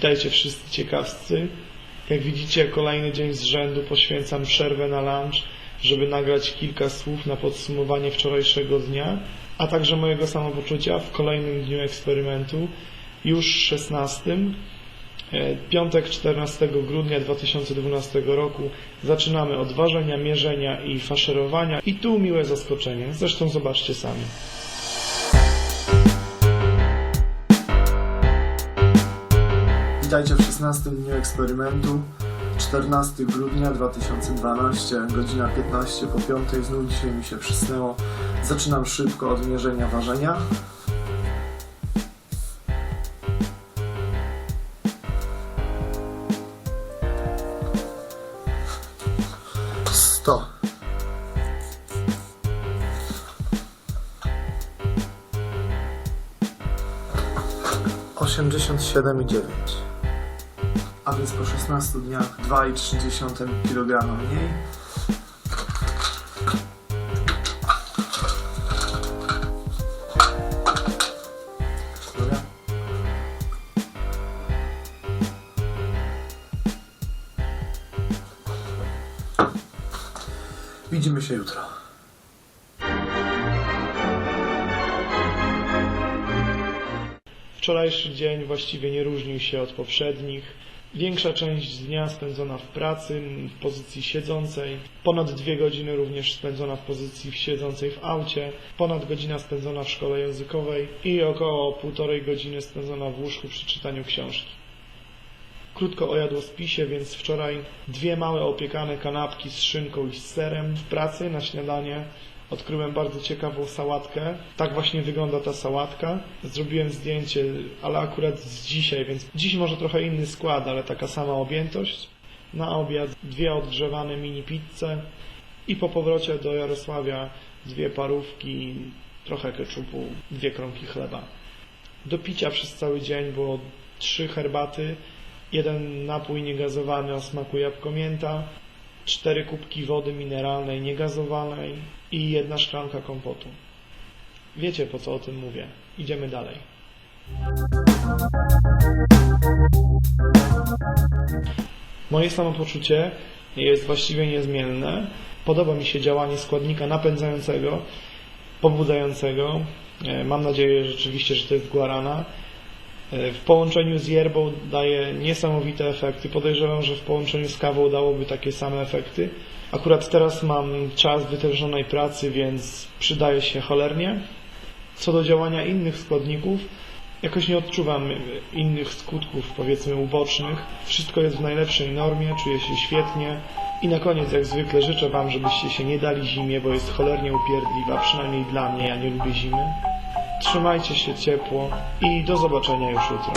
Witajcie wszyscy ciekawscy. Jak widzicie, kolejny dzień z rzędu poświęcam przerwę na lunch, żeby nagrać kilka słów na podsumowanie wczorajszego dnia, a także mojego samopoczucia w kolejnym dniu eksperymentu, już 16. E, Piątek 14 grudnia 2012 roku zaczynamy od ważenia, mierzenia i faszerowania i tu miłe zaskoczenie, zresztą zobaczcie sami. Witajcie w 16 dniu eksperymentu. 14 grudnia 2012, godzina 15 po 5, znów dzisiaj mi się przysnęło. Zaczynam szybko od mierzenia ważenia. Sto. Osiemdziesiąt siedem i dziewięć a więc po 16 dniach 2,3 kg mniej. Dobra. Widzimy się jutro. Wczorajszy dzień właściwie nie różnił się od poprzednich. Większa część dnia spędzona w pracy, w pozycji siedzącej, ponad dwie godziny również spędzona w pozycji siedzącej w aucie, ponad godzina spędzona w szkole językowej i około półtorej godziny spędzona w łóżku przy czytaniu książki. Krótko o jadłospisie, więc wczoraj dwie małe opiekane kanapki z szynką i z serem w pracy na śniadanie odkryłem bardzo ciekawą sałatkę. Tak właśnie wygląda ta sałatka. Zrobiłem zdjęcie, ale akurat z dzisiaj, więc dziś może trochę inny skład, ale taka sama objętość. Na obiad dwie odgrzewane mini pizze i po powrocie do Jarosławia dwie parówki, trochę keczupu, dwie kromki chleba. Do picia przez cały dzień było trzy herbaty, jeden napój niegazowany o smaku jabłkomięta, cztery kubki wody mineralnej niegazowanej i jedna szklanka kompotu. Wiecie po co o tym mówię. Idziemy dalej. Moje samopoczucie jest właściwie niezmienne. Podoba mi się działanie składnika napędzającego, pobudzającego. E, mam nadzieję rzeczywiście, że to jest guarana. E, W połączeniu z yerbą daje niesamowite efekty. Podejrzewam, że w połączeniu z kawą dałoby takie same efekty. Akurat teraz mam czas wytężonej pracy, więc przydaje się cholernie. Co do działania innych składników, jakoś nie odczuwam innych skutków, powiedzmy, ubocznych. Wszystko jest w najlepszej normie, czuję się świetnie. I na koniec, jak zwykle, życzę Wam, żebyście się nie dali zimie, bo jest cholernie upierdliwa, przynajmniej dla mnie, ja nie lubię zimy. Trzymajcie się ciepło i do zobaczenia już jutro.